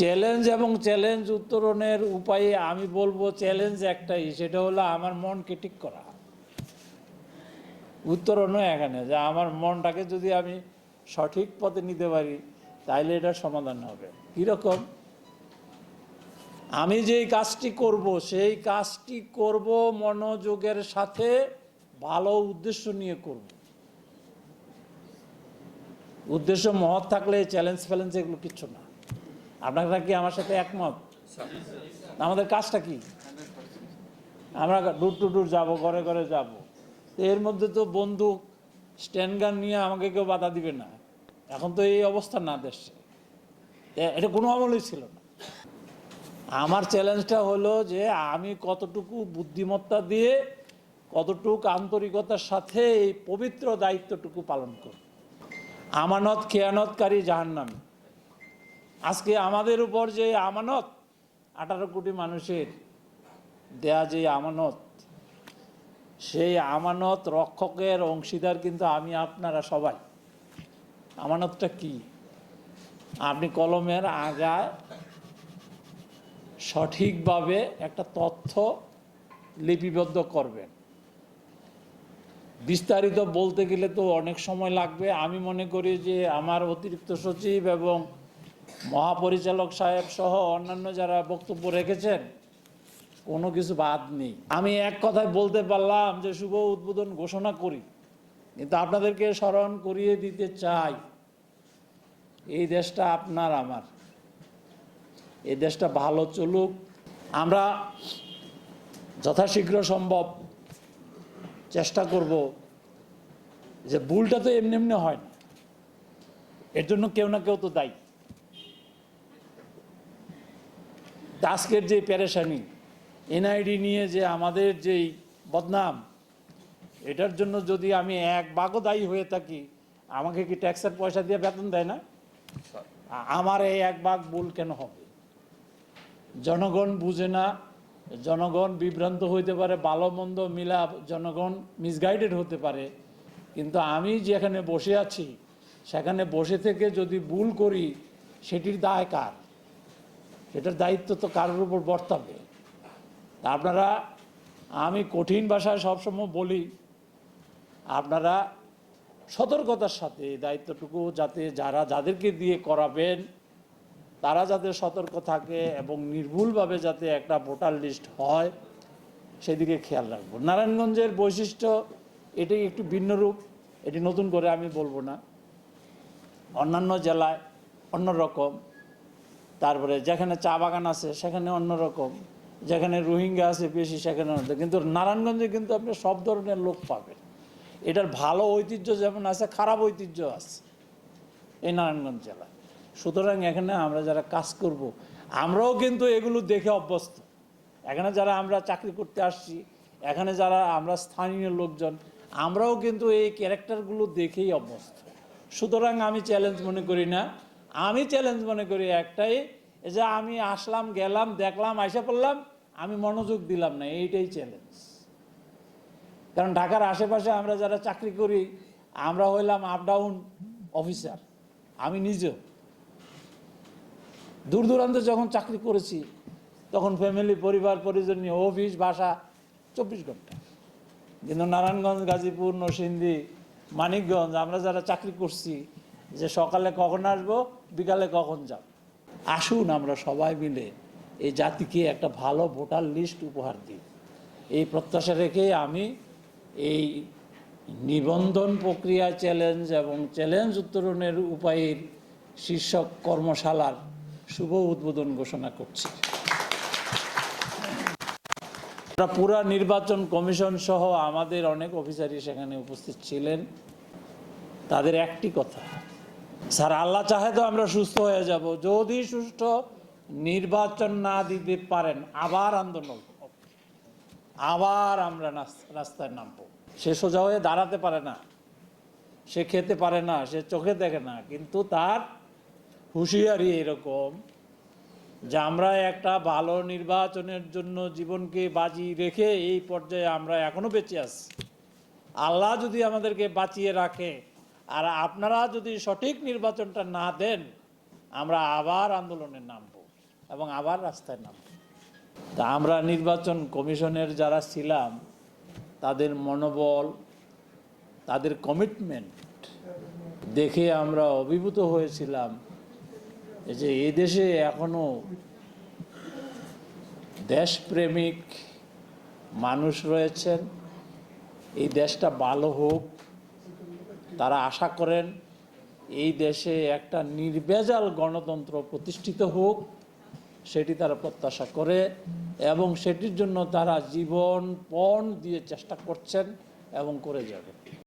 Challenge এবং challenge উত্তরণের উপায়ে আমি বলব চ্যালেঞ্জ একটাই, সেটা হলো আমার মনকে ঠিক করা। উত্তরণও এখানে, যে আমার মনটাকে যদি আমি সঠিক পথে নিতে পারি, তাইলে এটা সমাধান হবে। কীরকম? আমি যেই কাজটি করব, সেই কাজটি করব মনোযোগের সাথে, ভালো উদ্দেশ্য নিয়ে করব। উদ্দেশ্য মহৎ থাকলে চ্যালেঞ্জ ফ্যালেঞ্জ এগুলো কিচ্ছু না। আপনারা কি আমার সাথে একমত? আমাদের কাজটা কি? আমরা ডুর টু ডুর যাব, ঘরে ঘরে যাব। এর মধ্যে তো বন্দুক স্ট্যান্ড গান নিয়ে আমাকে কেউ বাধা দিবে না। এখন তো এই অবস্থা না দেশে। এটা কোনো আমলই ছিল না। আমার চ্যালেঞ্জটা হলো যে আমি কতটুকু বুদ্ধিমত্তা দিয়ে, কতটুকু আন্তরিকতার সাথে এই পবিত্র দায়িত্বটুকু পালন করব। আমানত, খেয়ানতকারী জাহান্নামী। আজকে আমাদের উপর যে আমানত, আঠারো কোটি মানুষের দেয়া যে আমানত, সেই আমানত রক্ষকের অংশীদার কিন্তু আমি, আপনারা সবাই। আমানতটা কি? আপনি কলমের আগায় সঠিকভাবে একটা তথ্য লিপিবদ্ধ করবেন। বিস্তারিত বলতে গেলে তো অনেক সময় লাগবে। আমি মনে করি যে আমার অতিরিক্ত সচিব এবং মহাপরিচালক সাহেব সহ অন্যান্য যারা বক্তব্য রেখেছেন, কোনো কিছু বাদ নেই। আমি এক কথায় বলতে পারলাম যে শুভ উদ্বোধন ঘোষণা করি, কিন্তু আপনাদেরকে স্মরণ করিয়ে দিতে চাই, এই দেশটা আপনার আমার। এই দেশটা ভালো চলুক। আমরা যথাশীঘ্র সম্ভব চেষ্টা করব যে ভুলটা তো এমনি এমনি হয় না। এর জন্য কেউ না কেউ তো দায়ী তা আজকের যে প্যারেশানি এনআইডি নিয়ে যে আমাদের যেই বদনাম, এটার জন্য যদি আমি এক ভাগও দায়ী হয়ে থাকি, আমাকে কি ট্যাক্সের পয়সা দিয়ে বেতন দেয় না? আমার এই এক বাঘ ভুল কেন হবে? জনগণ বুঝে না, জনগণ বিভ্রান্ত হইতে পারে, ভালো মন্দ মিলা জনগণ মিসগাইডেড হতে পারে, কিন্তু আমি যেখানে বসে আছি, সেখানে বসে থেকে যদি ভুল করি, সেটির দায় কার? সেটার দায়িত্ব তো কারোর উপর বর্তাবে। আপনারা, আমি কঠিন ভাষায় সবসময় বলি, আপনারা সতর্কতার সাথে দায়িত্বটুকু যাতে যারা যাদেরকে দিয়ে করাবেন, তারা যাতে সতর্ক থাকে এবং নির্ভুলভাবে যাতে একটা ভোটার লিস্ট হয়, সেদিকে খেয়াল রাখব। নারায়ণগঞ্জের বৈশিষ্ট্য এটি একটু ভিন্ন রূপ, এটি নতুন করে আমি বলব না। অন্যান্য জেলায় অন্যরকম। তারপরে যেখানে চা বাগান আছে, সেখানে অন্যরকম। যেখানে রোহিঙ্গা আছে বেশি, সেখানে কিন্তু নারায়ণগঞ্জে কিন্তু আপনি সব ধরনের লোক পাবেন। এটার ভালো ঐতিহ্য যেমন আছে, খারাপ ঐতিহ্য আছে এই নারায়ণগঞ্জ জেলায়। সুতরাং এখানে আমরা যারা কাজ করব, আমরাও কিন্তু এগুলো দেখে অভ্যস্ত। এখানে যারা আমরা চাকরি করতে আসছি, এখানে যারা আমরা স্থানীয় লোকজন, আমরাও কিন্তু এই ক্যারেক্টারগুলো দেখেই অভ্যস্ত। সুতরাং আমি চ্যালেঞ্জ মনে করি না আমি চ্যালেঞ্জ মনে করি একটাই যে আমি আসলাম, গেলাম, দেখলাম, আইসা পড়লাম, আমি মনোযোগ দিলাম না, এইটাই চ্যালেঞ্জ কারণ ঢাকার আশেপাশে আমরা যারা চাকরি করি, আমরা হইলাম আপ ডাউন অফিসার আমি নিজেও। দূর দূরান্তে যখন চাকরি করেছি, তখন ফ্যামিলি পরিবার, পরিজন নিয়ে অফিস বাসা, চব্বিশ ঘণ্টা। কিন্তু নারায়ণগঞ্জ, গাজীপুর, নরসিংদী, মানিকগঞ্জ, আমরা যারা চাকরি করছি যে সকালে কখন আসব, বিকালে কখন যাব। আসুন আমরা সবাই মিলে এই জাতিকে একটা ভালো ভোটার লিস্ট উপহার দিই। এই প্রত্যাশা রেখে আমি এই নিবন্ধন প্রক্রিয়া চ্যালেঞ্জ এবং চ্যালেঞ্জ উত্তরণের উপায়ের শীর্ষক কর্মশালার শুভ উদ্বোধন ঘোষণা করছি। আমরা পুরা নির্বাচন কমিশন সহ আমাদের অনেক অফিসারই সেখানে উপস্থিত ছিলেন। তাদের একটি কথা স্যার, আল্লাহ চাহে তো আমরা সুস্থ হয়ে যাব। যদি সুষ্ঠু নির্বাচন না দিতে পারেন, আবার আন্দোলন। আবার আমরা রাস্তায় নামবো। সে সোজা হয়ে দাঁড়াতে পারে না। সে খেতে পারে না, সে চোখে দেখে না। কিন্তু তার হুঁশিয়ারি এরকম যে আমরা একটা ভালো নির্বাচনের জন্য জীবনকে বাজি রেখে এই পর্যায়ে আমরা এখনও বেঁচে আছি। আল্লাহ যদি আমাদেরকে বাঁচিয়ে রাখে আর আপনারা যদি সঠিক নির্বাচনটা না দেন, আমরা আবার আন্দোলনে নামব এবং আবার রাস্তায় নামব। তা আমরা নির্বাচন কমিশনের যারা ছিলাম, তাদের মনোবল, তাদের কমিটমেন্ট দেখে আমরা অভিভূত হয়েছিলাম যে এই দেশে এখনও দেশপ্রেমিক মানুষ রয়েছেন। এই দেশটা ভালো হোক তারা আশা করেন এই দেশে একটা নির্বেজাল গণতন্ত্র প্রতিষ্ঠিত হোক, সেটি তারা প্রত্যাশা করে এবং সেটির জন্য তারা জীবন পণ দিয়ে চেষ্টা করছেন এবং করে যাবে।